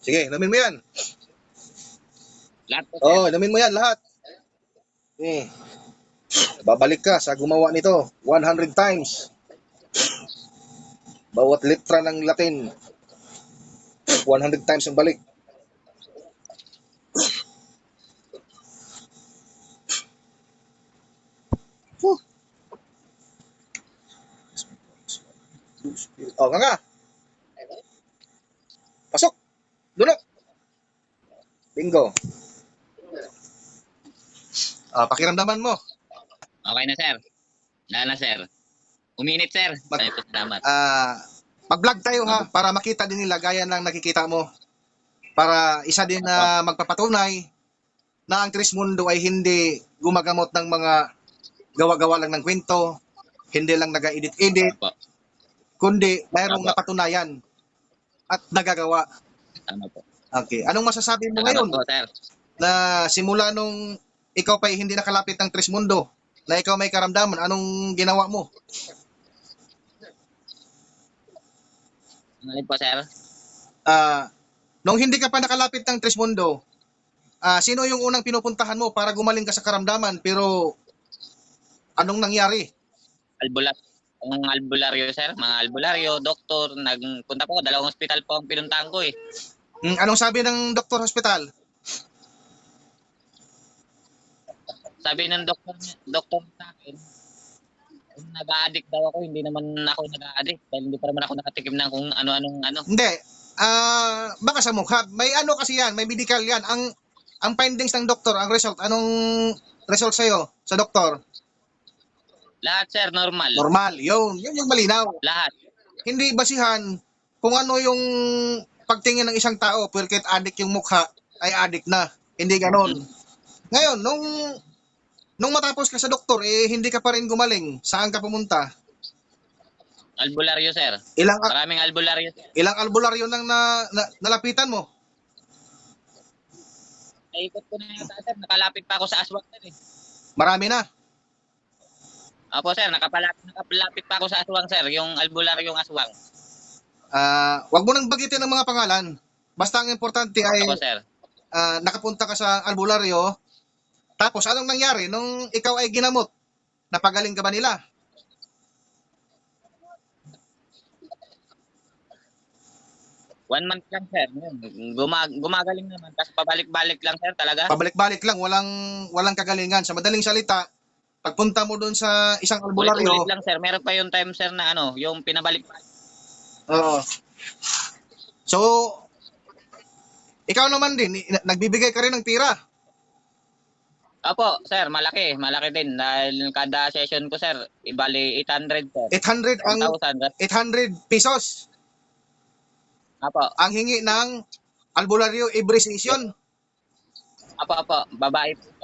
Sige, inumin mo yan. Lahat po, sir. Oo, oh, inumin mo yan lahat. Eh. Babalik ka sa gumawa nito 100 times. Bawat litra ng Latin 100 times ang balik. Oh, nga nga. Dulok. Bingo. Ah, pakiramdaman mo. Okay na, sir. Wala na, sir. Uminit, sir. Mag- po, salamat. Ah, mag-vlog tayo ha para makita din nila gaya ng nakikita mo. Para isa din na magpapatunay na ang Trismundo ay hindi gumagamot ng mga gawa-gawa lang ng kwento, hindi lang naga-edit-edit, Opo. kundi mayroong Tama. napatunayan at nagagawa. Tama po. Okay. Anong masasabi mo Salamat ngayon po, sir. na simula nung ikaw pa hindi nakalapit ng Trismundo, na ikaw may karamdaman, anong ginawa mo? Ano po, sir? Ah, nung hindi ka pa nakalapit ng Trismundo, ah, sino yung unang pinupuntahan mo para gumaling ka sa karamdaman pero anong nangyari? Albular. Ang albularyo, sir. Mga albularyo, doktor. Nagpunta po. Dalawang hospital po ang pinuntahan ko, eh. Hmm, anong sabi ng doktor hospital? Sabi ng doktor, doktor sa akin, nag-addict daw ako, hindi naman ako nag-addict. Dahil hindi pa naman ako nakatikim ng kung ano-anong ano. Hindi. Ah, baka sa mukha. May ano kasi yan, may medical yan. Ang ang findings ng doktor, ang result, anong result sa'yo sa doktor? Lahat, sir, normal. Normal. Yun, yun yung malinaw. Lahat. Hindi basihan kung ano yung pagtingin ng isang tao, porket addict yung mukha, ay addict na. Hindi ganon. Ngayon, nung nung matapos ka sa doktor, eh hindi ka pa rin gumaling. Saan ka pumunta? Albularyo, sir. Ilang Maraming albularyo, ilang albularyo nang na, na, nalapitan mo? Naikot ko na yata, sir. Nakalapit pa ako sa aswang, sir, eh. Marami na. Opo, sir. Nakapalapit, nakapalapit pa ako sa aswang, sir. Yung albularyong aswang. Ah, wag mo nang bagitin ng mga pangalan. Basta ang importante ay Opo, sir. ah, nakapunta ka sa albularyo. Tapos anong nangyari nung ikaw ay ginamot? Napagaling ka ba nila? One month lang, sir. Yun. Gumag gumagaling naman. Tapos pabalik-balik lang, sir, talaga. Pabalik-balik lang, walang walang kagalingan. Sa madaling salita, pagpunta mo doon sa isang albularyo, Ulit-ulit lang, sir. Meron pa yung time, sir, na ano, yung pinabalik. Oo. So, ikaw naman din, nagbibigay ka rin ng tira. Opo, sir, malaki. Malaki din. Dahil kada session ko, sir, ibali 800, sir. 800 ang 1,000, sir. 800 pesos Opo. ang hingi ng albularyo every session. Opo, opo. Babae po.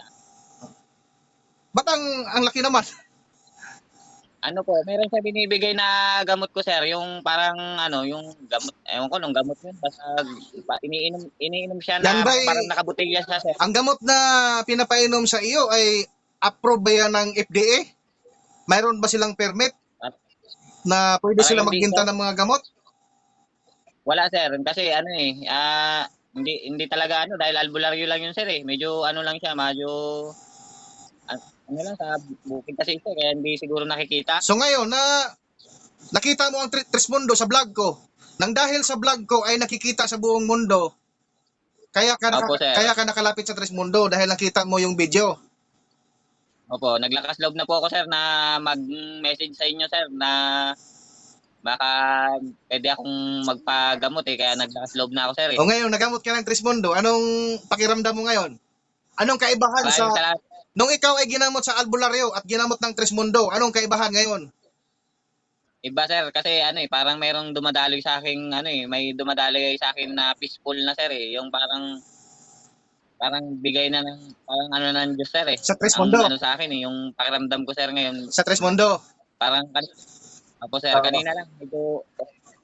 Ba't ang, ang laki naman? Ano po, meron siya binibigay na gamot ko, sir. Yung parang, ano, yung gamot, ewan ko, nung gamot yun. Basta, pa, iniinom, iniinom siya Yan na eh? parang nakabutilya siya, sir. Ang gamot na pinapainom sa iyo ay approved ba yan ng FDA? Mayroon ba silang permit na pwede Parang sila hindi, sir. ng mga gamot? Wala, sir. Kasi, ano eh, ah, hindi, hindi talaga, ano, dahil albularyo lang yun, sir, eh. Medyo, ano lang siya, medyo, ah, ano lang, sa bukid kasi ito, kaya hindi siguro nakikita. So ngayon na nakita mo ang Tri- Trismundo sa vlog ko, nang dahil sa vlog ko ay nakikita sa buong mundo, kaya ka, naka- Opo, sir. kaya ka nakalapit sa Trismundo dahil nakita mo yung video. Opo, naglakas loob na po ako, sir, na mag-message sa inyo, sir, na baka pwede akong magpagamot eh, kaya naglakas loob na ako, sir. Eh. O ngayon, nagamot ka ng Trismundo, anong pakiramdam mo ngayon? Anong kaibahan Maraming sa... salamat. Nung ikaw ay ginamot sa albularyo at ginamot ng Trismundo, anong kaibahan ngayon? Iba sir, kasi ano eh, parang merong dumadaloy sa akin, ano eh, may dumadaloy sa akin na peaceful na sir eh, yung parang parang bigay na ng parang ano ng Diyos sir eh. Sa Trismundo? Ang ano sa akin eh, yung pakiramdam ko sir ngayon, Sa Trismundo. parang Apo sir, Oo. kanina lang medyo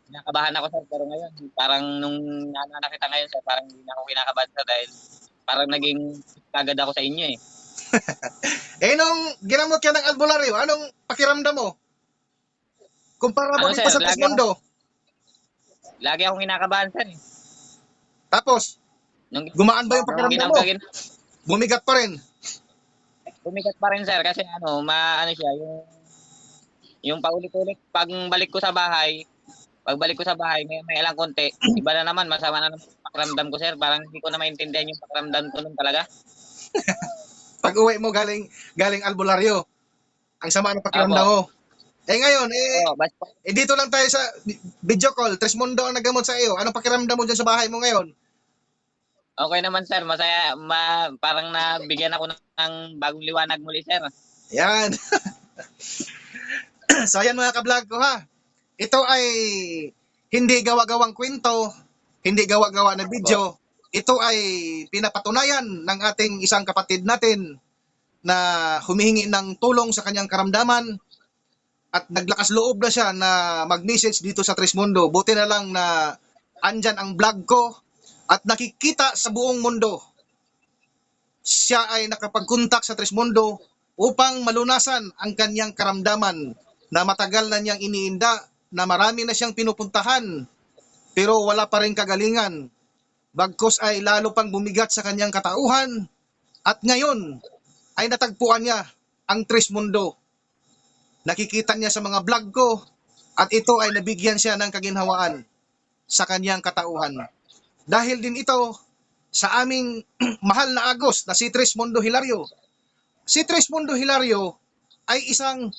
kinakabahan ako sir, pero ngayon parang nung nakita ngayon sir, parang hindi na ako kinakabahan sir dahil parang naging agad ako sa inyo eh. Eh nung ginamot ka ng albularyo, anong pakiramdam mo? Kumpara mo Ano, sir, sa lagi Trismundo. Lagi akong kinakabahan sir eh. Tapos, Nung, gumaan ba yung pakiramdam mo? gin- Bumigat pa rin. Bumigat pa rin sir kasi ano, maano siya yung yung paulit-ulit pag balik ko sa bahay, pag balik ko sa bahay may may ilang konti, iba na naman masama na naman pakiramdam ko sir, parang hindi ko na maintindihan yung pakiramdam ko nun talaga. Pag uwi mo galing galing albularyo, ang sama ng pakiramdam mo. Eh ngayon, eh, basta eh dito lang tayo sa video call. Trismundo ang nagamot sa iyo. Anong pakiramdam mo dyan sa bahay mo ngayon? okay naman sir, masaya ma, parang nabigyan ako ng, ng bagong liwanag muli sir. Yan. so ayan mga kablog ko ha. Ito ay hindi gawa-gawang kwento, hindi gawa-gawa na video. Ito ay pinapatunayan ng ating isang kapatid natin na humihingi ng tulong sa kanyang karamdaman at naglakas loob na siya na mag-message dito sa Trismundo. Buti na lang na andyan ang vlog ko at nakikita sa buong mundo. Siya ay nakapag-contact sa Trismundo upang malunasan ang kanyang karamdaman na matagal na niyang iniinda, na marami na siyang pinupuntahan, pero wala pa rin kagalingan. Bagkos ay lalo pang bumigat sa kanyang katauhan, at ngayon ay natagpuan niya ang Trismundo. Nakikita niya sa mga vlog ko, at ito ay nabigyan siya ng kaginhawaan sa kanyang katauhan. Dahil din ito sa aming mahal na Agos na si Trismundo Hilario. Si Trismundo Hilario ay isang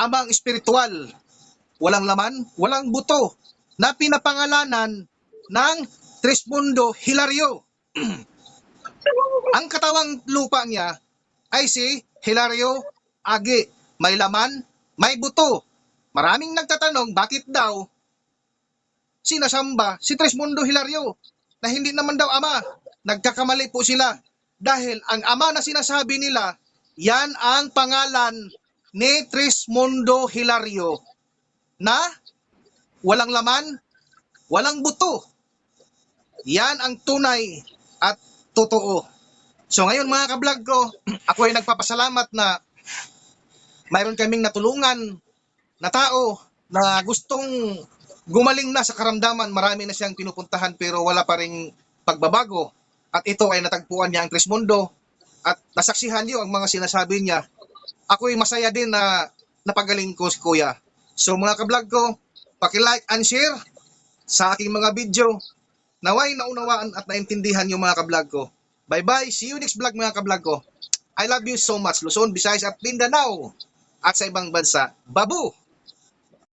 amang espiritual, walang laman, walang buto, na pinapangalanan ng Trismundo Hilario. Ang katawang lupa niya ay si Hilario Agi. May laman, may buto. Maraming nagtatanong bakit daw sinasamba si Trismundo Hilario na hindi naman daw ama. Nagkakamali po sila dahil ang ama na sinasabi nila, yan ang pangalan ni Trismundo Hilario na walang laman, walang buto. Yan ang tunay at totoo. So ngayon mga kablog ko, ako ay nagpapasalamat na mayroon kaming natulungan na tao na gustong gumaling na sa karamdaman. Marami na siyang pinupuntahan pero wala pa ring pagbabago. At ito ay natagpuan niya ang Trismundo at nasaksihan niyo ang mga sinasabi niya. Ako ay masaya din na napagaling ko si Kuya. So mga kablog ko, paki-like and share sa aking mga video. Naway naunawaan at naintindihan yung mga kablog ko. Bye-bye. See you next vlog mga kablog ko. I love you so much. Luzon, Visayas at Mindanao. At sa ibang bansa. Babu!